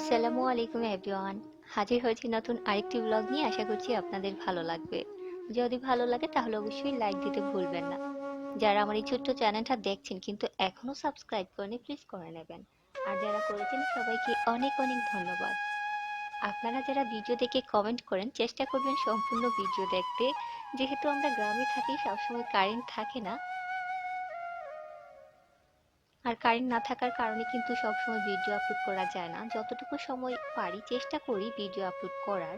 আসসালামু আলাইকুম এভরিওয়ান। হাজির হয়েছি নতুন আরেকটি ব্লগ নিয়ে, আশা করছি আপনাদের ভালো লাগবে। যদি ভালো লাগে তাহলে অবশ্যই লাইক দিতে ভুলবেন না। যারা আমার এই ছোট্ট চ্যানেলটা দেখছেন কিন্তু এখনও সাবস্ক্রাইব করেনি প্লিজ করে নেবেন। আর যারা করেছেন, সবাইকে অনেক অনেক ধন্যবাদ। আপনারা যারা ভিডিও দেখে কমেন্ট করেন, চেষ্টা করবেন সম্পূর্ণ ভিডিও দেখতে। যেহেতু আমরা গ্রামে থাকি, সবসময় কারেন্ট থাকে না। আর কারেন্ট না থাকার কারণে কিন্তু সবসময় ভিডিও আপলোড করা যায় না। যতটুকু সময় পারি চেষ্টা করি ভিডিও আপলোড করার।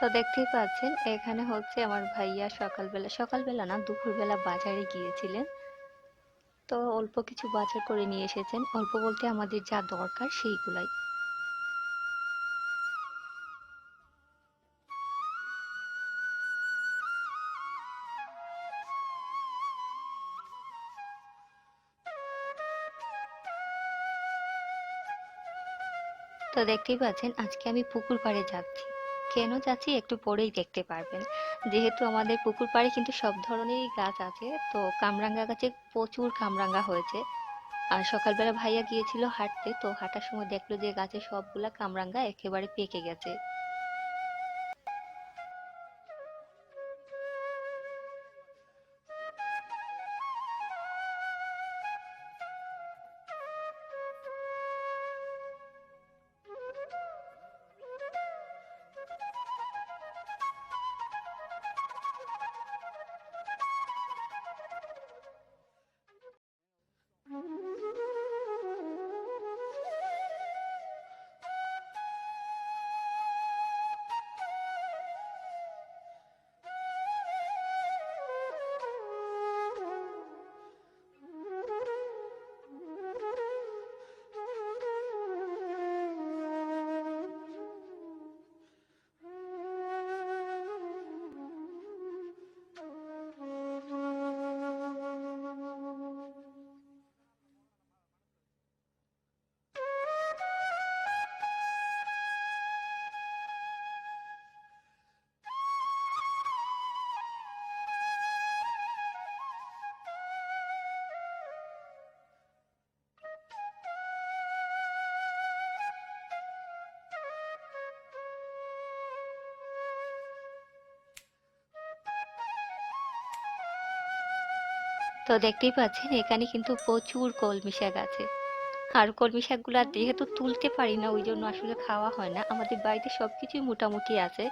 তো দেখতেই পাচ্ছেন, এখানে হচ্ছে আমার ভাইয়া সকালবেলা সকালবেলা না, দুপুরবেলা বাজারে গিয়েছিলেন। তো অল্প কিছু বাজার করে নিয়ে এসেছেন। অল্প বলতে আমাদের যা দরকার সেইগুলাই। তো দেখতেই পাচ্ছেন, আজকে আমি পুকুর পাড়ে যাচ্ছি। কেন যাচ্ছি একটু পরেই দেখতে পারবেন। যেহেতু আমাদের পুকুর পাড়ে কিন্তু সব ধরনেরই গাছ আছে, তো কামরাঙ্গা গাছে প্রচুর কামরাঙ্গা হয়েছে। আর সকালবেলা ভাইয়া গিয়েছিল হাঁটতে, তো হাঁটার সময় দেখল যে গাছে সবগুলা কামরাঙ্গা একেবারে পেকে গেছে। তো দেখতেই পাচ্ছেন, এখানে কিন্তু প্রচুর কলমি শাক আছে। আর কলমি শাকগুলো যেহেতু তুলতে পারি না, ওই জন্য আসলে খাওয়া হয় না। আমাদের বাড়িতে সব কিছুই মোটামুটি আছে।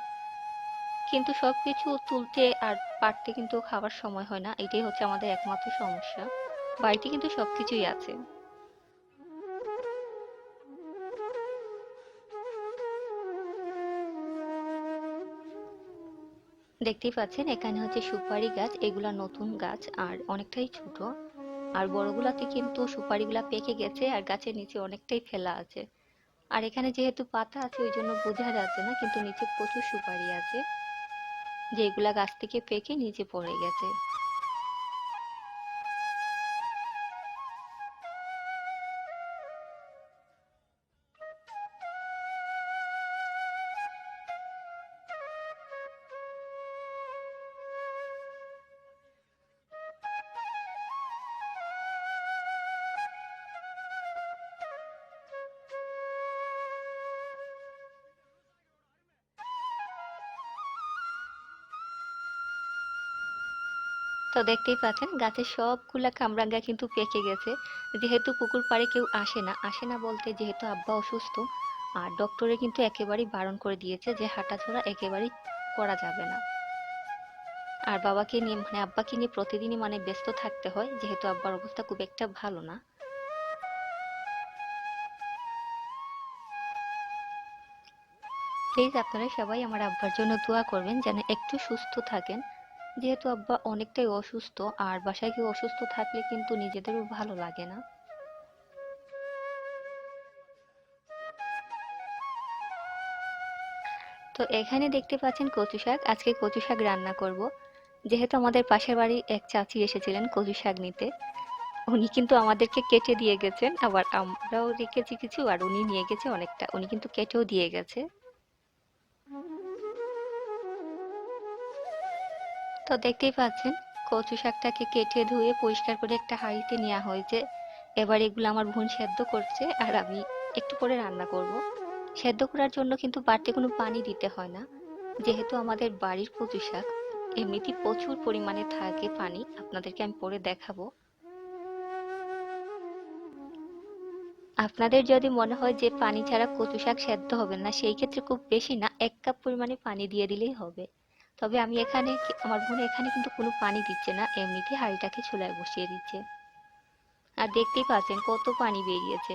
কিন্তু সব কিছু তুলতে আর পারতে কিন্তু খাওয়ার সময় হয় না। এটাই হচ্ছে আমাদের একমাত্র সমস্যা। বাড়িতে কিন্তু সব কিছুই আছে। দেখতেই পাচ্ছেন, এখানে হচ্ছে সুপারি গাছ, এগুলা নতুন গাছ, আর অনেকটাই ছোট। আর বড়গুলাতে কিন্তু সুপারিগুলা পেকে গেছে, আর গাছের নিচে অনেকটাই ফেলা আছে। আর এখানে যেহেতু পাতা আছে ওই জন্য বোঝা যাচ্ছে না, কিন্তু নিচে প্রচুর সুপারি আছে যেগুলা গাছ থেকে পেকে নিচে পড়ে গেছে। তো দেখতেই পাচ্ছেন, গাছের সবগুলা কামরাঙ্গা কিন্তু পেকে গেছে। যেহেতু পুকুর পাড়ে কেউ আসে না আসে না বলতে যেহেতু আব্বা অসুস্থ, আর ডক্টরে কিন্তু একেবারেই বারণ করে দিয়েছে যে হাঁটাচলা একেবারেই করা যাবে না। আর বাবাকে নিয়ে মানে আব্বাকে নিয়ে প্রতিদিনই মানে ব্যস্ত থাকতে হয়, যেহেতু আব্বার অবস্থা খুব একটা ভালো না। প্লিজ আপনারা সবাই আমার আব্বার জন্য দোয়া করবেন, যেন একটু সুস্থ থাকেন। যেহেতু আব্বা অনেকটাই অসুস্থ, আর বাসায় কেউ অসুস্থ থাকলে কিন্তু নিজেদেরও ভালো লাগে না। তো এখানে দেখতে পাচ্ছেন কচু শাক। আজকে কচু শাক রান্না করব। যেহেতু আমাদের পাশের বাড়ি এক চাচি এসেছিলেন কচু শাক নিতে। উনি কিন্তু আমাদেরকে কেটে দিয়ে গেছেন, আবার আমরাও রেখেছি কিছু, আর উনি নিয়ে গেছে অনেকটা। উনি কিন্তু কেটেও দিয়ে গেছে। তো দেখতেই পাচ্ছেন, কচু শাকটাকে কেটে ধুয়ে পরিষ্কার করে একটা হাঁড়িতে নেওয়া হয়েছে। এবার এগুলো আমার বোন সেদ্ধ করছে আর আমি একটু করে রান্না করব। সেদ্ধ করার জন্য কিন্তু বাড়তি কোনো পানি দিতে হয় না। যেহেতু আমাদের বাড়ির কচু শাক এমনিতেই প্রচুর পরিমাণে থাকে পানি। আপনাদেরকে আমি পরে দেখাবো। আপনাদের যদি মনে হয় যে পানি ছাড়া কচু শাক সেদ্ধ হবে না, সেই ক্ষেত্রে খুব বেশি না, এক কাপ পরিমাণে পানি দিয়ে দিলেই হবে। তবে আমি এখানে আমার বোন এখানে কিন্তু কোনো পানি দিচ্ছে না, এমনিতে হাঁড়িটাকে চুলায় বসিয়ে দিচ্ছে। আর দেখতেই পাচ্ছেন কত পানি বেরিয়েছে।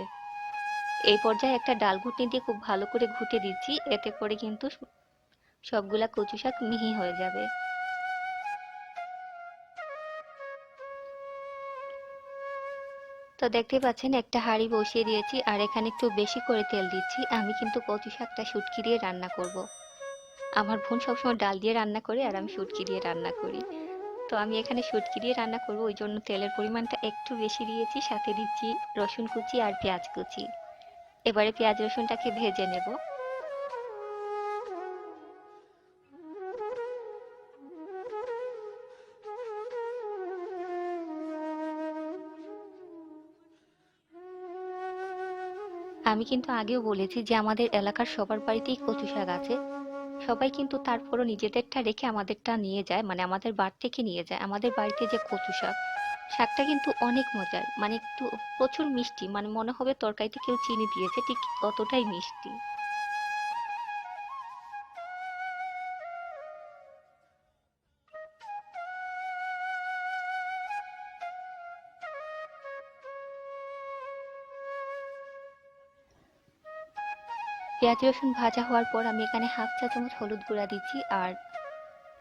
এই পর্যায়ে একটা ডাল ঘুটনি দিয়ে খুব ভালো করে ঘুটে দিচ্ছি, এতে করে কিন্তু সবগুলা কচু শাক মিহি হয়ে যাবে। তো দেখতেই পাচ্ছেন একটা হাঁড়ি বসিয়ে দিয়েছি, আর এখানে একটু বেশি করে তেল দিচ্ছি, আমি কিন্তু কচু শাকটা শুটকি দিয়ে রান্না করব। আমার বোন সবসময় ডাল দিয়ে রান্না করে আর আমি শুটকি দিয়ে রান্না করি। তো আমি এখানে শুটকি দিয়ে রান্না করব, ওই জন্য তেলের পরিমাণটা একটু বেশি দিয়েছি, সাথে দিচ্ছি রসুন কুচি আর পেঁয়াজ কুচি। এবারে পেঁয়াজ রসুনটাকে ভেজে নেব। আমি কিন্তু আগেও বলেছি যে আমাদের এলাকার সবার বাড়িতেই কচু শাক আছে। সবাই কিন্তু তারপরও নিজেদেরটা রেখে আমাদেরটা নিয়ে যায় মানে আমাদের বাড়ি থেকে নিয়ে যায়। আমাদের বাড়িতে যে কচু শাক, শাকটা কিন্তু অনেক মজার। মানে একটু প্রচুর মিষ্টি মানে মনে হবে তরকারিতে কেউ চিনি দিয়েছে, ঠিক ততটাই মিষ্টি। পেঁয়াজ রসুন ভাজা হওয়ার পর আমি এখানে হাফ চা চামচ হলুদ গুঁড়া দিচ্ছি আর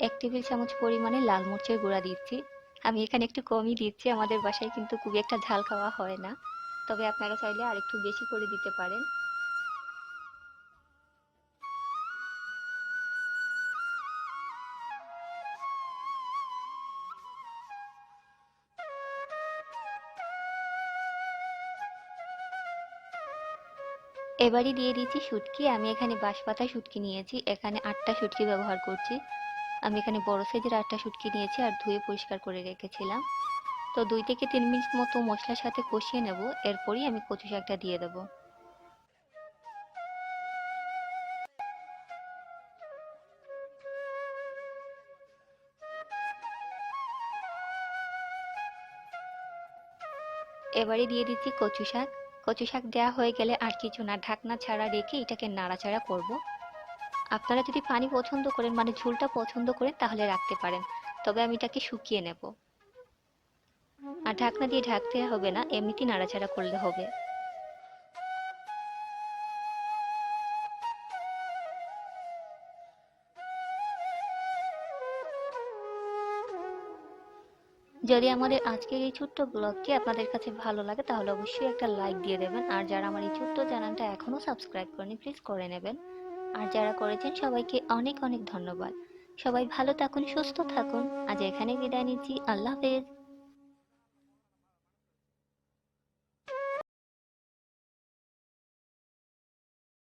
এক টেবিল চামচ পরিমাণে লাল মরিচের গুঁড়া দিচ্ছি। আমি এখানে একটু কমই দিচ্ছি, আমাদের বাসায় কিন্তু খুব একটা ঝাল খাওয়া হয় না। তবে আপনারা চাইলে আর একটু বেশি করে দিতে পারেন। এবারই দিয়ে দিচ্ছি শুটকি। আমি এখানে বাঁশপাতা শুটকি নিয়েছি। এখানে আটটা শুটকি ব্যবহার করছি। আমি এখানে বড় সাইজের আটটা শুটকি নিয়েছি আর ধুয়ে পরিষ্কার করে রেখেছিলাম। তো দুই থেকে তিন মিনিট মতো মশলার সাথে কষিয়ে নেব। এরপরই আমি কচু শাকটা দিয়ে দেবো। এবারে দিয়ে দিচ্ছি কচু শাক। কচু শাক দেওয়া হয়ে গেলে আর কিছু না, ঢাকনা ছাড়া রেখে এটাকে নাড়াচাড়া করব। আপনারা যদি পানি পছন্দ করেন মানে ঝোলটা পছন্দ করেন, তাহলে রাখতে পারেন। তবে আমি এটাকে শুকিয়ে নেব। আর ঢাকনা দিয়ে ঢাকতে হবে না, এমনিতেই নাড়াচাড়া করলে হবে। যদি আমাদের আজকের এই ছোট্ট ব্লগটি আপনাদের কাছে ভালো লাগে, তাহলে অবশ্যই একটা লাইক দিয়ে দেবেন। আর যারা আমার এই ছোট্ট চ্যানেলটা এখনও সাবস্ক্রাইব করেনি প্লিজ করে নেবেন। আর যারা করেছেন, সবাইকে অনেক অনেক ধন্যবাদ। সবাই ভালো থাকুন, সুস্থ থাকুন। আজ এখানে বিদায় নিচ্ছি। আল্লাহ হাফেজ।